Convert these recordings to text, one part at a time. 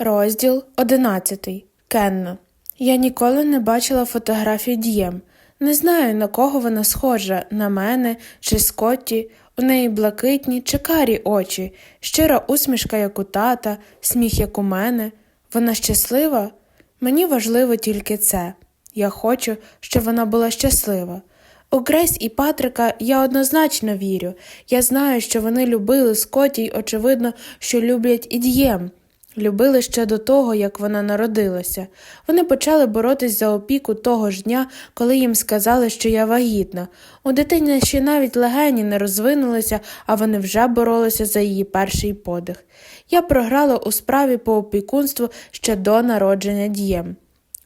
Розділ 11. Кенна. Я ніколи не бачила фотографій Дієм. Не знаю, на кого вона схожа, на мене чи Скотті. У неї блакитні чи карі очі, щира усмішка, як у тата, сміх, як у мене. Вона щаслива? Мені важливо тільки це. Я хочу, щоб вона була щаслива. У Грейс і Патрика я однозначно вірю. Я знаю, що вони любили Скотті й, очевидно, що люблять і Дієм. Любили ще до того, як вона народилася. Вони почали боротись за опіку того ж дня, коли їм сказали, що я вагітна. У дитині ще навіть легені не розвинулися, а вони вже боролися за її перший подих. Я програла у справі по опікунству ще до народження дієм.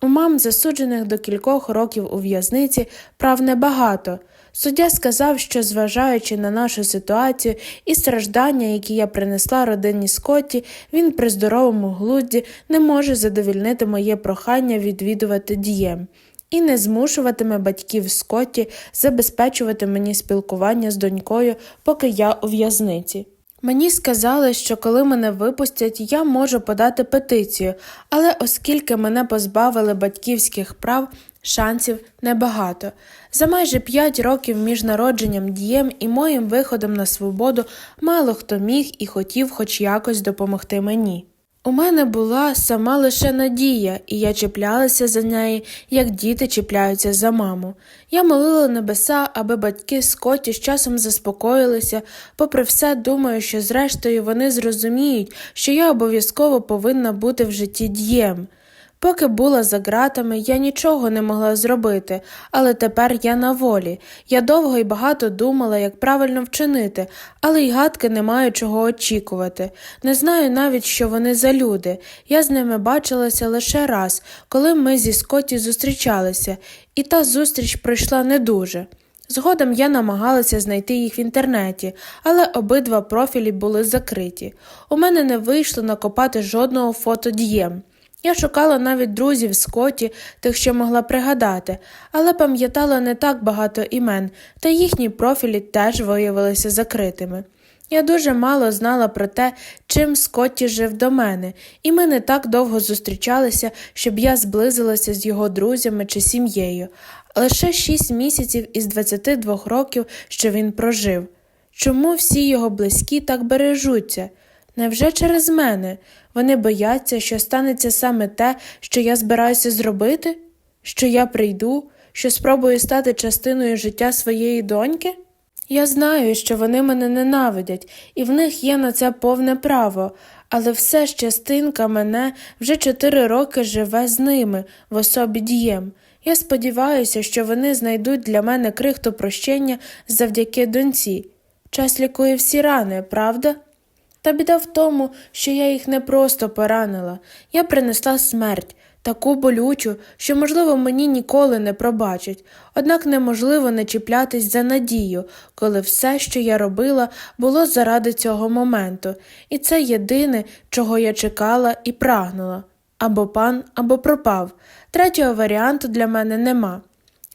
У мам, засуджених до кількох років у в'язниці, прав небагато. Суддя сказав, що, зважаючи на нашу ситуацію і страждання, які я принесла родині Скотті, він при здоровому глузді не може задовільнити моє прохання відвідувати дієм і не змушуватиме батьків Скотті забезпечувати мені спілкування з донькою, поки я у в'язниці. Мені сказали, що коли мене випустять, я можу подати петицію, але оскільки мене позбавили батьківських прав, шансів небагато. За майже п'ять років між народженням дієм і моїм виходом на свободу мало хто міг і хотів хоч якось допомогти мені. У мене була сама лише надія, і я чіплялася за неї, як діти чіпляються за маму. Я молила небеса, аби батьки Скотті з часом заспокоїлися, попри все, думаю, що зрештою вони зрозуміють, що я обов'язково повинна бути в житті дієм. Поки була за ґратами, я нічого не могла зробити, але тепер я на волі. Я довго і багато думала, як правильно вчинити, але й гадки не маю чого очікувати. Не знаю навіть, що вони за люди. Я з ними бачилася лише раз, коли ми зі Скотті зустрічалися, і та зустріч пройшла не дуже. Згодом я намагалася знайти їх в інтернеті, але обидва профілі були закриті. У мене не вийшло накопати жодного фото дієм. Я шукала навіть друзів Скотті, тих, що могла пригадати, але пам'ятала не так багато імен, та їхні профілі теж виявилися закритими. Я дуже мало знала про те, чим Скотті жив до мене, і ми не так довго зустрічалися, щоб я зблизилася з його друзями чи сім'єю, лише шість місяців із 22 років, що він прожив. Чому всі його близькі так бережуться? Невже через мене? Вони бояться, що станеться саме те, що я збираюся зробити? Що я прийду, що спробую стати частиною життя своєї доньки? Я знаю, що вони мене ненавидять, і в них є на це повне право, але все ж частинка мене вже чотири роки живе з ними в особі дієм. Я сподіваюся, що вони знайдуть для мене крихту прощення завдяки доньці. Час лікує всі рани, правда? Та біда в тому, що я їх не просто поранила, я принесла смерть, таку болючу, що, можливо, мені ніколи не пробачать, однак неможливо не чіплятись за надію, коли все, що я робила, було заради цього моменту, і це єдине, чого я чекала і прагнула або пан, або пропав. Третього варіанту для мене нема.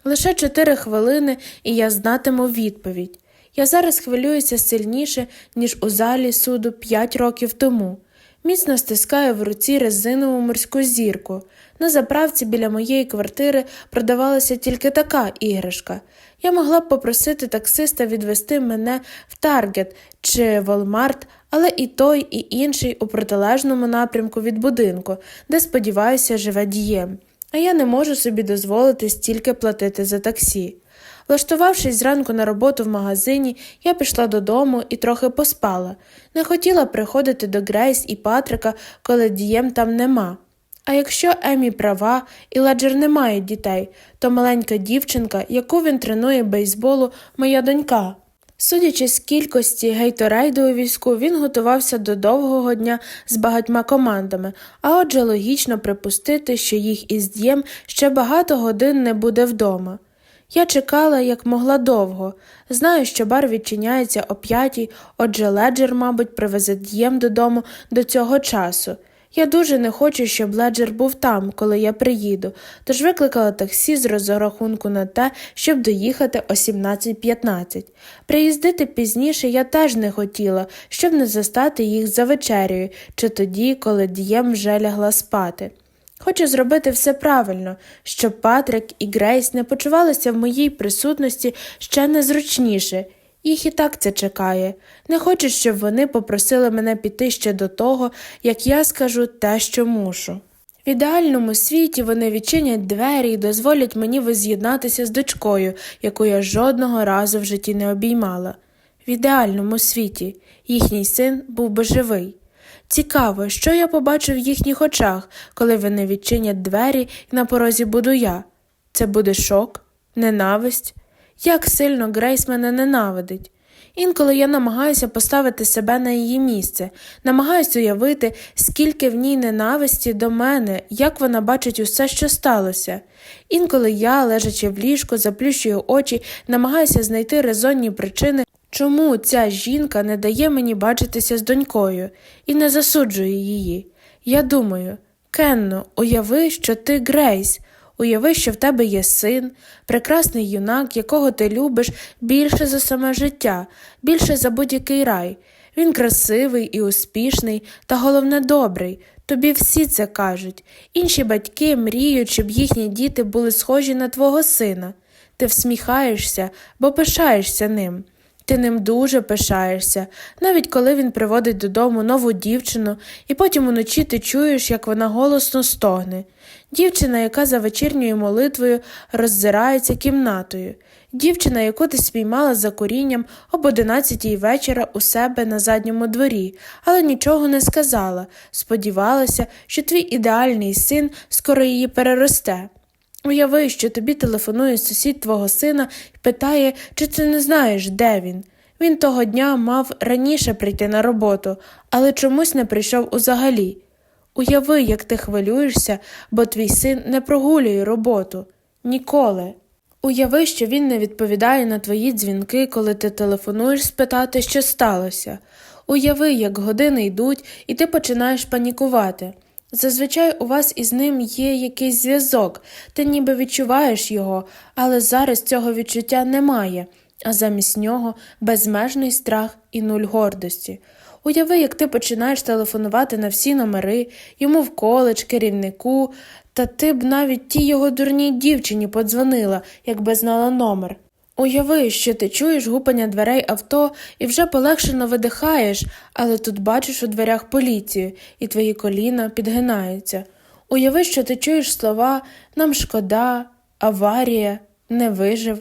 Лише чотири хвилини, і я знатиму відповідь. Я зараз хвилююся сильніше, ніж у залі суду п'ять років тому. Міцно стискаю в руці резинову морську зірку. На заправці біля моєї квартири продавалася тільки така іграшка. Я могла б попросити таксиста відвести мене в Таргет чи Волмарт, але і той, і інший у протилежному напрямку від будинку, де, сподіваюся, живе дієм. А я не можу собі дозволити стільки платити за таксі. Влаштувавшись зранку на роботу в магазині, я пішла додому і трохи поспала. Не хотіла приходити до Грейс і Патрика, коли дієм там нема. А якщо Емі права і Леджер не мають дітей, то маленька дівчинка, яку він тренує бейсболу, моя донька. Судячи з кількості гейторейду у війську, він готувався до довгого дня з багатьма командами, а отже логічно припустити, що їх із дієм ще багато годин не буде вдома. Я чекала, як могла довго. Знаю, що бар відчиняється о п'ятій, отже леджер, мабуть, привезе дієм додому до цього часу. Я дуже не хочу, щоб Леджер був там, коли я приїду, тож викликала таксі з розрахунку на те, щоб доїхати о 17.15. Приїздити пізніше я теж не хотіла, щоб не застати їх за вечерею чи тоді, коли Дієм вже лягла спати. Хочу зробити все правильно, щоб Патрик і Грейс не почувалися в моїй присутності ще незручніше. Їх і так це чекає. Не хочу, щоб вони попросили мене піти ще до того, як я скажу те, що мушу. В ідеальному світі вони відчинять двері і дозволять мені воз'єднатися з дочкою, яку я жодного разу в житті не обіймала. В ідеальному світі їхній син був би живий. Цікаво, що я побачу в їхніх очах, коли вони відчинять двері і на порозі буду я. Це буде шок, ненависть. Як сильно Грейс мене ненавидить. Інколи я намагаюся поставити себе на її місце, намагаюся уявити, скільки в ній ненависті до мене, як вона бачить усе, що сталося. Інколи я, лежачи в ліжку, заплющую очі, намагаюся знайти резонні причини, чому ця жінка не дає мені бачитися з донькою і не засуджує її. Я думаю, Кенно, уяви, що ти Грейс. Уяви, що в тебе є син, прекрасний юнак, якого ти любиш більше за саме життя, більше за будь-який рай. Він красивий і успішний, та головне добрий. Тобі всі це кажуть. Інші батьки мріють, щоб їхні діти були схожі на твого сина. Ти всміхаєшся, бо пишаєшся ним. Ти ним дуже пишаєшся, навіть коли він приводить додому нову дівчину, і потім уночі ти чуєш, як вона голосно стогне. Дівчина, яка за вечірньою молитвою роззирається кімнатою, дівчина, яку ти спіймала за корінням об одинадцятій вечора у себе на задньому дворі, але нічого не сказала, сподівалася, що твій ідеальний син скоро її переросте. Уяви, що тобі телефонує сусід твого сина і питає, чи ти не знаєш, де він. Він того дня мав раніше прийти на роботу, але чомусь не прийшов узагалі. Уяви, як ти хвилюєшся, бо твій син не прогулює роботу. Ніколи. Уяви, що він не відповідає на твої дзвінки, коли ти телефонуєш спитати, що сталося. Уяви, як години йдуть, і ти починаєш панікувати. Зазвичай у вас із ним є якийсь зв'язок, ти ніби відчуваєш його, але зараз цього відчуття немає, а замість нього безмежний страх і нуль гордості. Уяви, як ти починаєш телефонувати на всі номери, йому в коледж, керівнику, та ти б навіть тій його дурній дівчині подзвонила, якби знала номер. Уяви, що ти чуєш гупання дверей авто і вже полегшено видихаєш, але тут бачиш у дверях поліцію, і твої коліна підгинаються. Уяви, що ти чуєш слова нам шкода, аварія, не вижив.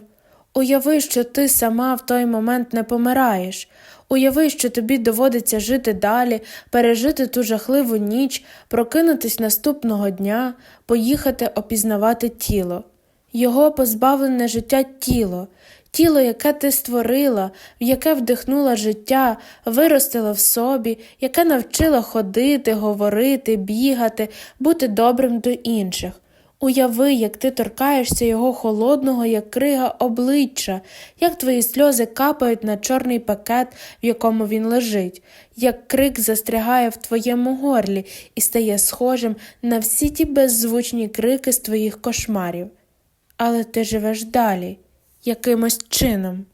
Уяви, що ти сама в той момент не помираєш. Уяви, що тобі доводиться жити далі, пережити ту жахливу ніч, прокинутись наступного дня, поїхати опізнавати тіло. Його позбавлене життя тіло, тіло, яке ти створила, в яке вдихнула життя, виростила в собі, яке навчила ходити, говорити, бігати, бути добрим до інших. Уяви, як ти торкаєшся його холодного, як крига обличчя, як твої сльози капають на чорний пакет, в якому він лежить, як крик застрягає в твоєму горлі і стає схожим на всі ті беззвучні крики з твоїх кошмарів. Але ти живеш далі, якимось чином.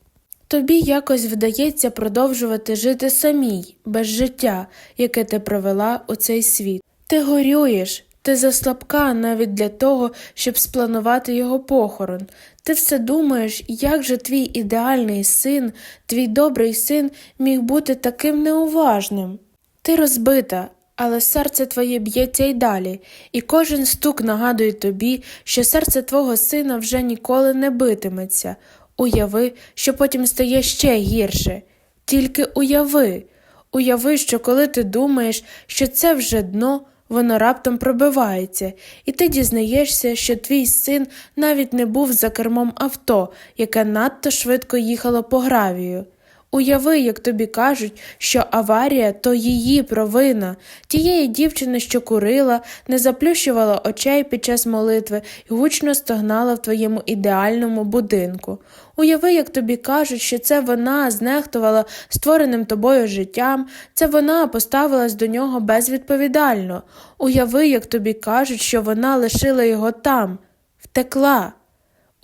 Тобі якось вдається продовжувати жити самій, без життя, яке ти провела у цей світ. Ти горюєш, ти заслабка навіть для того, щоб спланувати його похорон. Ти все думаєш, як же твій ідеальний син, твій добрий син міг бути таким неуважним. Ти розбита, але серце твоє б'ється й далі, і кожен стук нагадує тобі, що серце твого сина вже ніколи не битиметься. Уяви, що потім стає ще гірше. Тільки уяви, уяви, що коли ти думаєш, що це вже дно, воно раптом пробивається, і ти дізнаєшся, що твій син навіть не був за кермом авто, яке надто швидко їхало по гравію. Уяви, як тобі кажуть, що аварія то її провина, тієї дівчини, що курила, не заплющувала очей під час молитви і гучно стогнала в твоєму ідеальному будинку. Уяви, як тобі кажуть, що це вона знехтувала створеним тобою життям, це вона поставилась до нього безвідповідально. Уяви, як тобі кажуть, що вона лишила його там, втекла.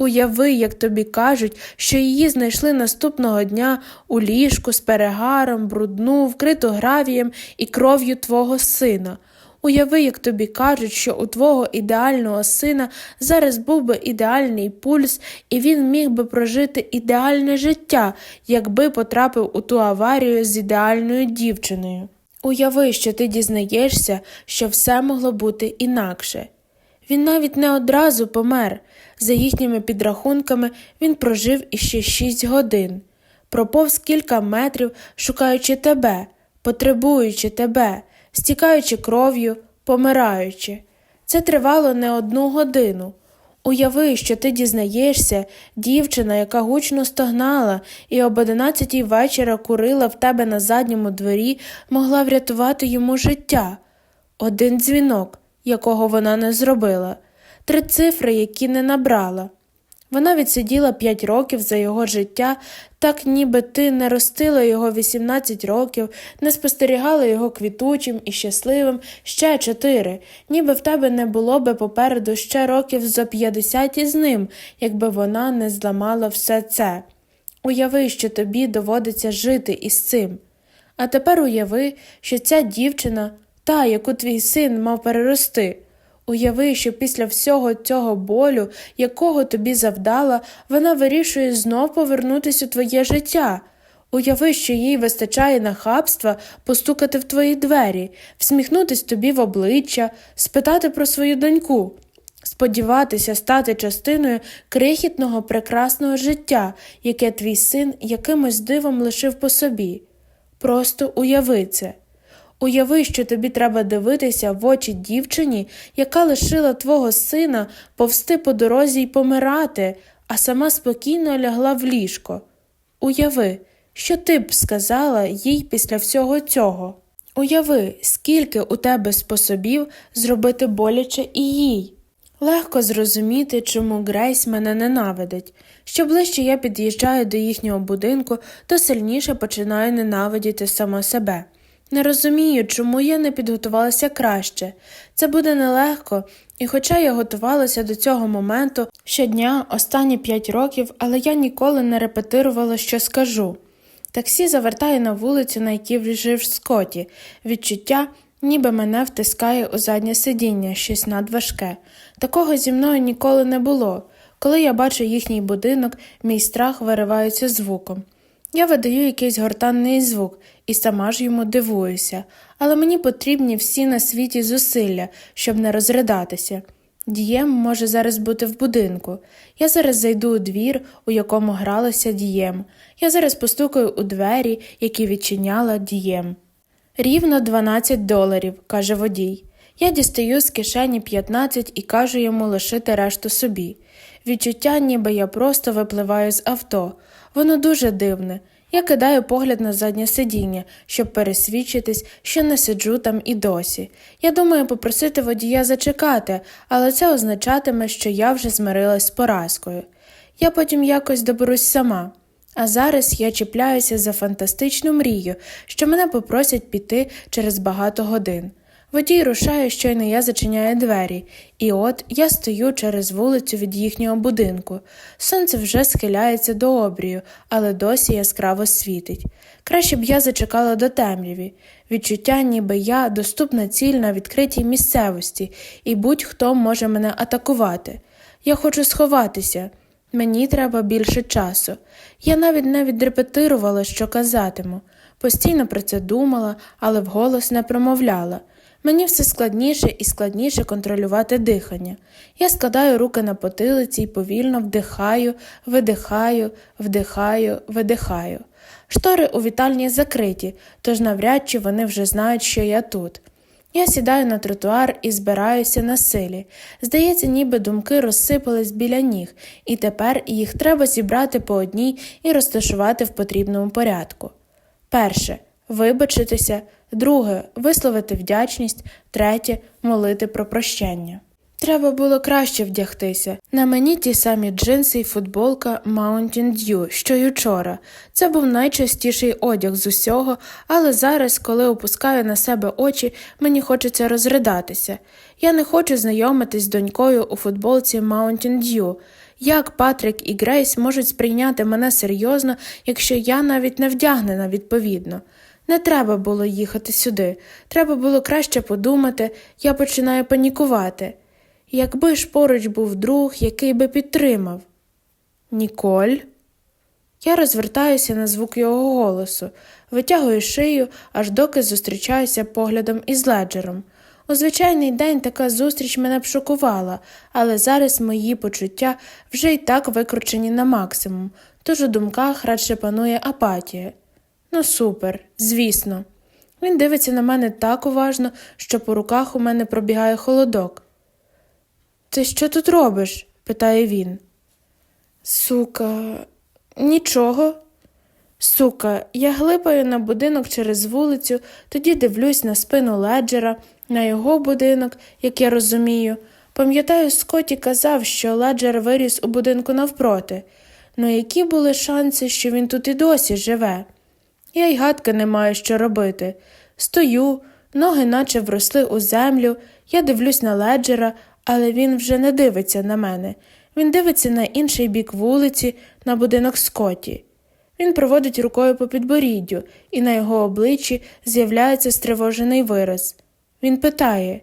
Уяви, як тобі кажуть, що її знайшли наступного дня у ліжку з перегаром, брудну, вкриту гравієм і кров'ю твого сина. Уяви, як тобі кажуть, що у твого ідеального сина зараз був би ідеальний пульс, і він міг би прожити ідеальне життя, якби потрапив у ту аварію з ідеальною дівчиною. Уяви, що ти дізнаєшся, що все могло бути інакше. Він навіть не одразу помер. За їхніми підрахунками він прожив іще шість годин, проповз кілька метрів, шукаючи тебе, потребуючи тебе, стікаючи кров'ю, помираючи. Це тривало не одну годину. Уяви, що ти дізнаєшся, дівчина, яка гучно стогнала і об одинадцятій вечора курила в тебе на задньому дворі, могла врятувати йому життя. Один дзвінок, якого вона не зробила, три цифри, які не набрала. Вона відсиділа п'ять років за його життя, так ніби ти не ростила його 18 років, не спостерігала його квітучим і щасливим ще чотири, ніби в тебе не було би попереду ще років зо 50 із ним, якби вона не зламала все це. Уяви, що тобі доводиться жити із цим. А тепер уяви, що ця дівчина, та, яку твій син мав перерости. Уяви, що після всього цього болю, якого тобі завдала, вона вирішує знов повернутися у твоє життя. Уяви, що їй вистачає нахабства постукати в твої двері, всміхнутись тобі в обличчя, спитати про свою доньку, сподіватися стати частиною крихітного прекрасного життя, яке твій син якимось дивом лишив по собі. Просто уяви це. Уяви, що тобі треба дивитися в очі дівчині, яка лишила твого сина повсти по дорозі й помирати, а сама спокійно лягла в ліжко. Уяви, що ти б сказала їй після всього цього. Уяви, скільки у тебе способів зробити боляче і їй. Легко зрозуміти, чому Грейс мене ненавидить. Що ближче я під'їжджаю до їхнього будинку, то сильніше починаю ненавидіти сама себе. Не розумію, чому я не підготувалася краще. Це буде нелегко, і хоча я готувалася до цього моменту щодня останні п'ять років, але я ніколи не репетирувала, що скажу. Таксі завертає на вулицю, на якій жив Скотті. Відчуття, ніби мене втискає у заднє сидіння, щось надважке. Такого зі мною ніколи не було. Коли я бачу їхній будинок, мій страх виривається звуком. Я видаю якийсь гортанний звук і сама ж йому дивуюся, але мені потрібні всі на світі зусилля, щоб не розридатися. Дієм може зараз бути в будинку. Я зараз зайду у двір, у якому гралося дієм. Я зараз постукаю у двері, які відчиняла дієм. Рівно 12 доларів, каже водій. Я дістаю з кишені 15 і кажу йому лишити решту собі. Відчуття, ніби я просто випливаю з авто. Воно дуже дивне. Я кидаю погляд на заднє сидіння, щоб пересвідчитись, що не сиджу там і досі. Я думаю попросити водія зачекати, але це означатиме, що я вже змирилась з поразкою. Я потім якось доберусь сама. А зараз я чіпляюся за фантастичну мрію, що мене попросять піти через багато годин. Водій рушає, щойно я зачиняю двері, і от я стою через вулицю від їхнього будинку. Сонце вже схиляється до обрію, але досі яскраво світить. Краще б я зачекала до темряві. Відчуття, ніби я доступна ціль на відкритій місцевості, і будь-хто може мене атакувати. Я хочу сховатися. Мені треба більше часу. Я навіть не відрепетирувала, що казатиму. Постійно про це думала, але вголос не промовляла. Мені все складніше і складніше контролювати дихання. Я складаю руки на потилиці і повільно вдихаю, видихаю, вдихаю, видихаю. Штори у вітальні закриті, тож навряд чи вони вже знають, що я тут. Я сідаю на тротуар і збираюся на силі. Здається, ніби думки розсипались біля ніг, і тепер їх треба зібрати по одній і розташувати в потрібному порядку. Перше вибачитися, друге висловити вдячність, третє молити про прощення. Треба було краще вдягтися. На мені ті самі джинси й футболка Mountain Dew, що й учора. Це був найчастіший одяг з усього, але зараз, коли опускаю на себе очі, мені хочеться розридатися. Я не хочу знайомитись з донькою у футболці Mountain Dew. Як Патрік і Грейс можуть сприйняти мене серйозно, якщо я навіть не вдягнена відповідно? Не треба було їхати сюди. Треба було краще подумати, я починаю панікувати. Якби ж поруч був друг, який би підтримав. Ніколь. Я розвертаюся на звук його голосу, витягую шию, аж доки зустрічаюся поглядом із леджером. У звичайний день така зустріч мене б шокувала, але зараз мої почуття вже й так викручені на максимум, тож у думках радше панує апатія. Ну, супер, звісно. Він дивиться на мене так уважно, що по руках у мене пробігає холодок. Ти що тут робиш? питає він. Сука, нічого. Сука, я глипаю на будинок через вулицю, тоді дивлюсь на спину леджера, на його будинок, як я розумію. Пам'ятаю, Скотті казав, що леджер виріс у будинку навпроти. Ну які були шанси, що він тут і досі живе? Я й гадки не маю, що робити. Стою, ноги наче вросли у землю, я дивлюсь на леджера, але він вже не дивиться на мене. Він дивиться на інший бік вулиці, на будинок Скотті. Він проводить рукою по підборіддю, і на його обличчі з'являється стривожений вираз. Він питає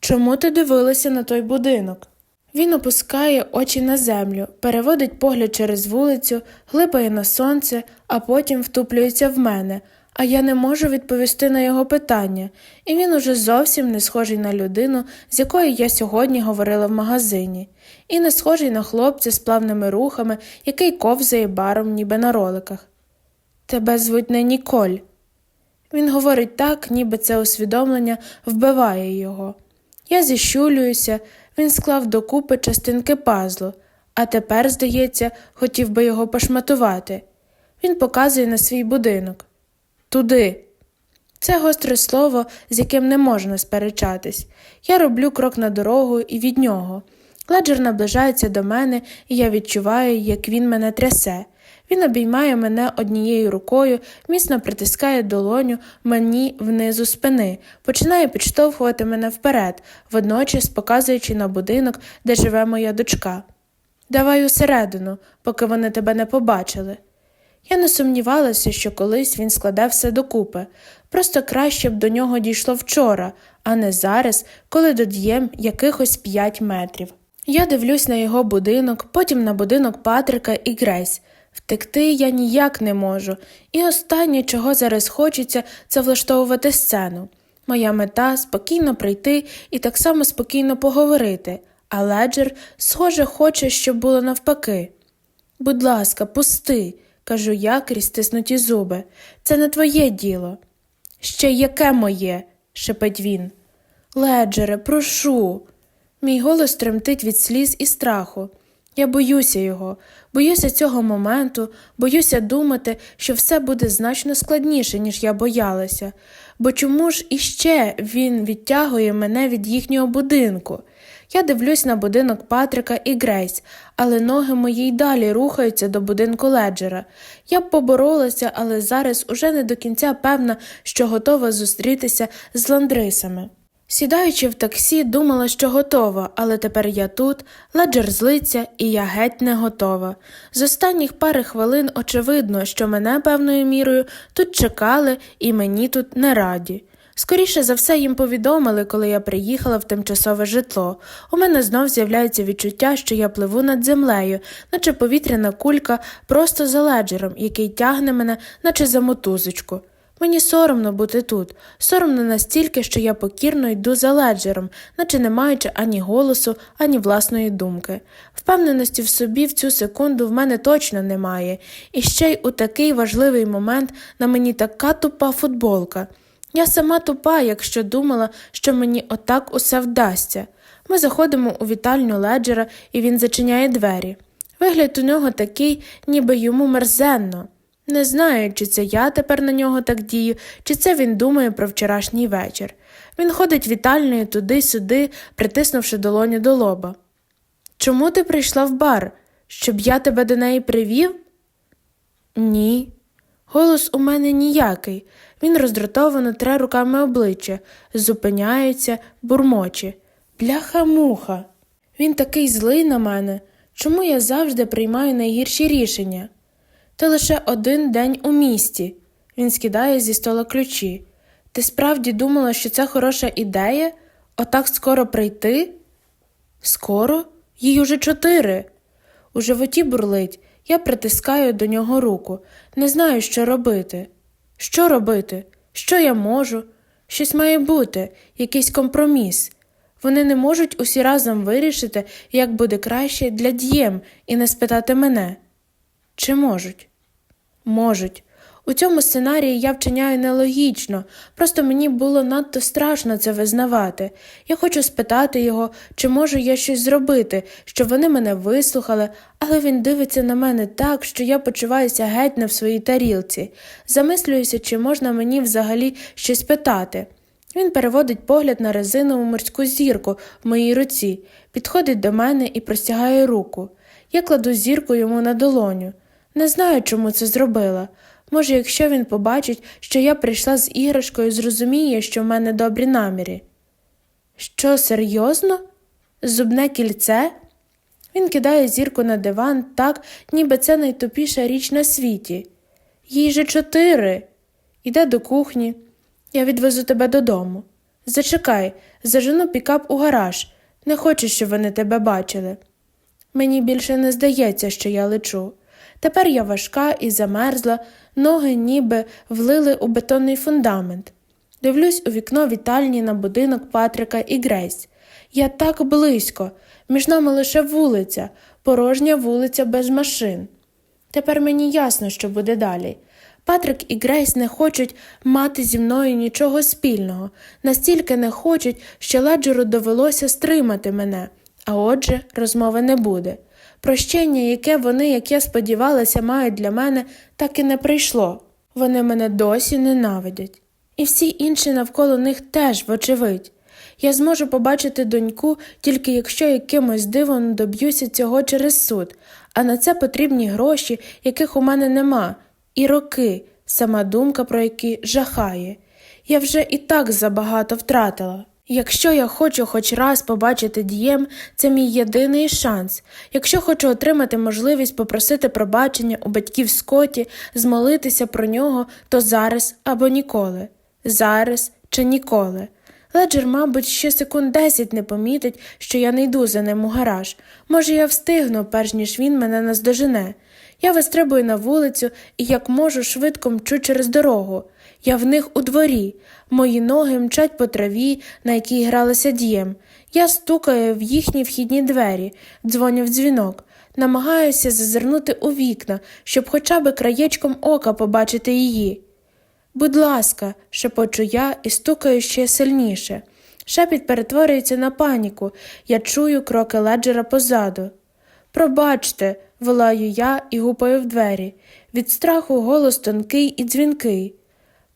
Чому ти дивилася на той будинок? Він опускає очі на землю, переводить погляд через вулицю, глипає на сонце, а потім втуплюється в мене, а я не можу відповісти на його питання, і він уже зовсім не схожий на людину, з якою я сьогодні говорила в магазині, і не схожий на хлопця з плавними рухами, який ковзає баром, ніби на роликах. Тебе звуть не Ніколь. Він говорить так, ніби це усвідомлення вбиває його. Я зіщулююся, він склав докупи частинки пазлу, а тепер, здається, хотів би його пошматувати. Він показує на свій будинок. Туди. Це гостре слово, з яким не можна сперечатись. Я роблю крок на дорогу і від нього. Леджер наближається до мене, і я відчуваю, як він мене трясе. Він обіймає мене однією рукою, міцно притискає долоню мені внизу спини, починає підштовхувати мене вперед, водночас показуючи на будинок, де живе моя дочка. Давай усередину, поки вони тебе не побачили. Я не сумнівалася, що колись він складе все докупи. Просто краще б до нього дійшло вчора, а не зараз, коли додієм якихось п'ять метрів. Я дивлюсь на його будинок, потім на будинок Патрика і Грейс. Втекти я ніяк не можу, і останнє, чого зараз хочеться, це влаштовувати сцену. Моя мета спокійно прийти і так само спокійно поговорити, а леджер, схоже, хоче, щоб було навпаки. Будь ласка, пусти, кажу я крізь стиснуті зуби. Це не твоє діло. Ще яке моє? шепить він. Леджере, прошу. Мій голос тремтить від сліз і страху. Я боюся його, боюся цього моменту, боюся думати, що все буде значно складніше, ніж я боялася, бо чому ж іще він відтягує мене від їхнього будинку? Я дивлюсь на будинок Патрика і Грейс, але ноги мої й далі рухаються до будинку леджера. Я б поборолася, але зараз уже не до кінця певна, що готова зустрітися з ландрисами. Сідаючи в таксі, думала, що готова, але тепер я тут, леджер злиться, і я геть не готова. З останніх пари хвилин очевидно, що мене певною мірою тут чекали і мені тут не раді. Скоріше за все їм повідомили, коли я приїхала в тимчасове житло. У мене знов з'являється відчуття, що я пливу над землею, наче повітряна кулька просто за леджером, який тягне мене, наче за мотузочку. Мені соромно бути тут, соромно настільки, що я покірно йду за леджером, наче не маючи ані голосу, ані власної думки. Впевненості в собі в цю секунду в мене точно немає, і ще й у такий важливий момент на мені така тупа футболка. Я сама тупа, якщо думала, що мені отак усе вдасться. Ми заходимо у вітальню леджера, і він зачиняє двері. Вигляд у нього такий, ніби йому мерзенно. Не знаю, чи це я тепер на нього так дію, чи це він думає про вчорашній вечір. Він ходить вітальною туди-сюди, притиснувши долоню до лоба. Чому ти прийшла в бар? Щоб я тебе до неї привів? Ні. Голос у мене ніякий. Він роздратовано тре руками обличчя, зупиняється, бурмоче. Бляха-муха. Він такий злий на мене. Чому я завжди приймаю найгірші рішення? Ти лише один день у місті. Він скидає зі стола ключі. Ти справді думала, що це хороша ідея? Отак скоро прийти? Скоро? Їй уже чотири. У животі бурлить. Я притискаю до нього руку. Не знаю, що робити. Що робити? Що я можу? Щось має бути, якийсь компроміс. Вони не можуть усі разом вирішити, як буде краще для дієм, і не спитати мене. Чи можуть? Можуть. У цьому сценарії я вчиняю нелогічно, просто мені було надто страшно це визнавати. Я хочу спитати його, чи можу я щось зробити, щоб вони мене вислухали, але він дивиться на мене так, що я почуваюся геть не в своїй тарілці. Замислююся, чи можна мені взагалі щось питати. Він переводить погляд на резинову морську зірку в моїй руці, підходить до мене і простягає руку. Я кладу зірку йому на долоню. Не знаю, чому це зробила. Може, якщо він побачить, що я прийшла з іграшкою, зрозуміє, що в мене добрі наміри. Що, серйозно? Зубне кільце? Він кидає зірку на диван так, ніби це найтупіша річ на світі. Їй же чотири. Іде до кухні. Я відвезу тебе додому. Зачекай, зажену пікап у гараж. Не хочу, щоб вони тебе бачили. Мені більше не здається, що я лечу. Тепер я важка і замерзла, ноги ніби влили у бетонний фундамент. Дивлюсь у вікно вітальні на будинок Патрика і Грейс. Я так близько, між нами лише вулиця, порожня вулиця без машин. Тепер мені ясно, що буде далі. Патрик і Грейс не хочуть мати зі мною нічого спільного, настільки не хочуть, що леджеру довелося стримати мене, а отже, розмови не буде. Прощення, яке вони, як я сподівалася, мають для мене, так і не прийшло. Вони мене досі ненавидять. І всі інші навколо них теж, вочевидь. Я зможу побачити доньку, тільки якщо якимось дивом доб'юся цього через суд, а на це потрібні гроші, яких у мене нема, і роки, сама думка про які жахає. Я вже і так забагато втратила. Якщо я хочу хоч раз побачити дієм, це мій єдиний шанс. Якщо хочу отримати можливість попросити пробачення у батьків Скотті, змолитися про нього, то зараз або ніколи. Зараз чи ніколи. Леджер, мабуть, ще секунд десять не помітить, що я не йду за ним у гараж. Може, я встигну, перш ніж він мене наздожене. Я вистрибую на вулицю і, як можу, швидко мчу через дорогу. Я в них у дворі. Мої ноги мчать по траві, на якій гралася дієм. Я стукаю в їхні вхідні двері, дзвоню в дзвінок, намагаюся зазирнути у вікна, щоб хоча б краєчком ока побачити її. Будь ласка, шепочу я і стукаю ще сильніше. Шепіт перетворюється на паніку. Я чую кроки леджера позаду. Пробачте, волаю я і гупаю в двері. Від страху голос тонкий і дзвінкий.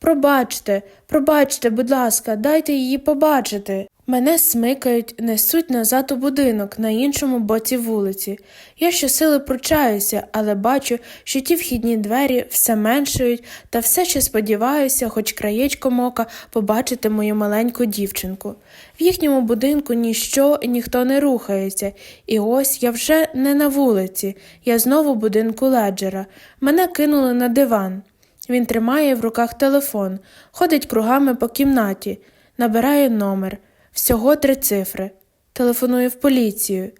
Пробачте, пробачте, будь ласка, дайте її побачити. Мене смикають, несуть назад у будинок на іншому боці вулиці. Я щосили пручаюся, але бачу, що ті вхідні двері все меншують, та все ще сподіваюся, хоч краєчком ока побачити мою маленьку дівчинку. В їхньому будинку ніщо ніхто не рухається, і ось я вже не на вулиці, я знову в будинку леджера. Мене кинули на диван. Він тримає в руках телефон, ходить кругами по кімнаті, набирає номер. Всього три цифри. Телефоную в поліцію.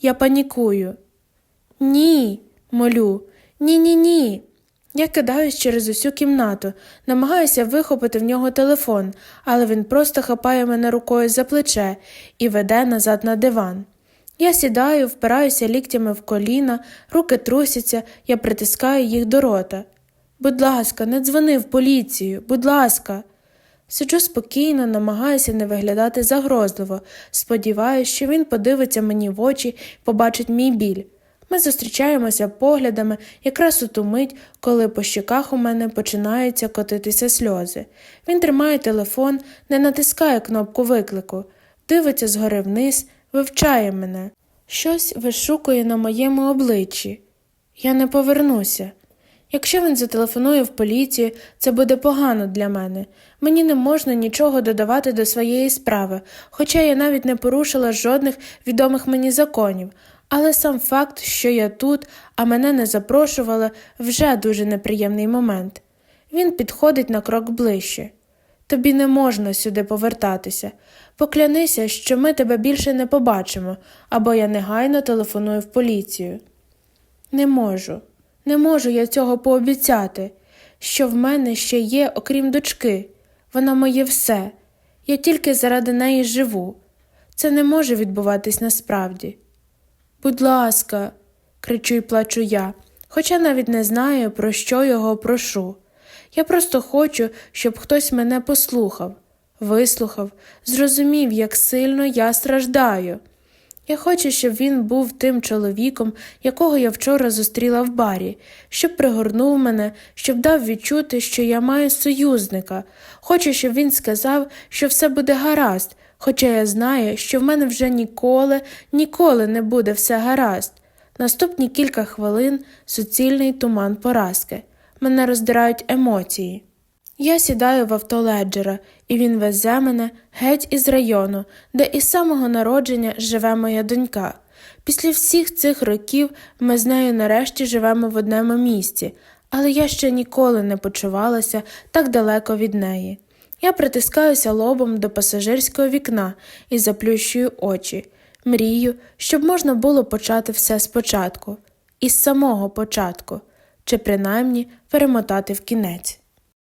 Я панікую. Ні, молю. Ні, ні, ні. Я кидаюсь через усю кімнату, намагаюся вихопити в нього телефон, але він просто хапає мене рукою за плече і веде назад на диван. Я сідаю, впираюся ліктями в коліна, руки трусяться, я притискаю їх до рота. Будь ласка, не дзвони в поліцію, будь ласка. Сиджу спокійно, намагаюся не виглядати загрозливо, сподіваюся, що він подивиться мені в очі побачить мій біль. Ми зустрічаємося поглядами якраз у ту мить, коли по щоках у мене починаються котитися сльози. Він тримає телефон, не натискає кнопку виклику, дивиться згори вниз, вивчає мене. Щось вишукує на моєму обличчі. Я не повернуся. Якщо він зателефонує в поліцію, це буде погано для мене. Мені не можна нічого додавати до своєї справи, хоча я навіть не порушила жодних відомих мені законів. Але сам факт, що я тут, а мене не запрошували, вже дуже неприємний момент. Він підходить на крок ближче. Тобі не можна сюди повертатися. Поклянися, що ми тебе більше не побачимо, або я негайно телефоную в поліцію. Не можу, не можу я цього пообіцяти, що в мене ще є, окрім дочки. Вона моє все. Я тільки заради неї живу. Це не може відбуватись насправді. Будь ласка, кричу й плачу я, хоча навіть не знаю, про що його прошу. Я просто хочу, щоб хтось мене послухав, вислухав, зрозумів, як сильно я страждаю. Я хочу, щоб він був тим чоловіком, якого я вчора зустріла в барі, щоб пригорнув мене, щоб дав відчути, що я маю союзника. Хочу, щоб він сказав, що все буде гаразд, хоча я знаю, що в мене вже ніколи, ніколи не буде все гаразд. Наступні кілька хвилин суцільний туман поразки. Мене роздирають емоції. Я сідаю в авто леджера, і він везе мене геть із району, де із самого народження живе моя донька. Після всіх цих років ми з нею нарешті живемо в одному місці, але я ще ніколи не почувалася так далеко від неї. Я притискаюся лобом до пасажирського вікна і заплющую очі. Мрію, щоб можна було почати все спочатку, із самого початку, чи принаймні перемотати в кінець.